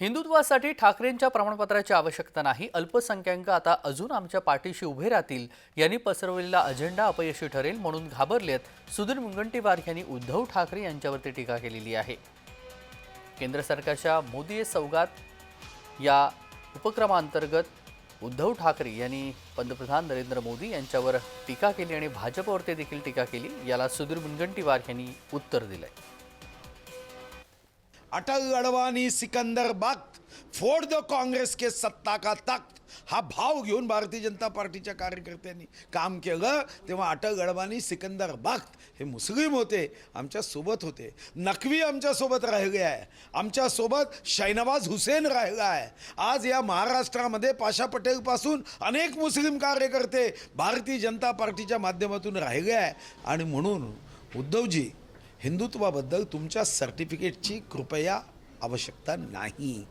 हिंदुत्वासाठी ठाकरेंच्या प्रमाणपत्राची आवश्यकता नाही. अल्पसंख्याक आता अजून आमच्या पाठीशी उभे राहतील. यांनी पसरवलेला अजेंडा अपयशी ठरेल म्हणून घाबरलेत सुधीर मुनगंटीवार यांनी उद्धव ठाकरे यांच्यावरती टीका केलेली आहे. केंद्र सरकारच्या मोदी सौगात या उपक्रमांतर्गत उद्धव ठाकरे यांनी पंतप्रधान नरेंद्र मोदी यांच्यावर टीका केली आणि भाजपवरती देखील टीका केली. याला सुधीर मुनगंटीवार यांनी उत्तर दिलंय. अटल अडवाणी सिकंदर बख्त फोड द काँग्रेस के सत्ता का तख्त हा भाव घेऊन भारतीय जनता पार्टीच्या कार्यकर्त्यांनी काम केलं. तेव्हा अटल अडवाणी सिकंदर बख्त हे मुस्लिम होते आमच्यासोबत होते. नकवी आमच्यासोबत राहिले आहे. आमच्यासोबत शैनवाज हुसेन राहिला आहे. आज या महाराष्ट्रामध्ये पाशा पटेलपासून अनेक मुस्लिम कार्यकर्ते भारतीय जनता पार्टीच्या माध्यमातून राहिले आहे. आणि म्हणून उद्धवजी हिंदुत्वाबद्दल तुमच्या सर्टिफिकेटची कृपया आवश्यकता नाही.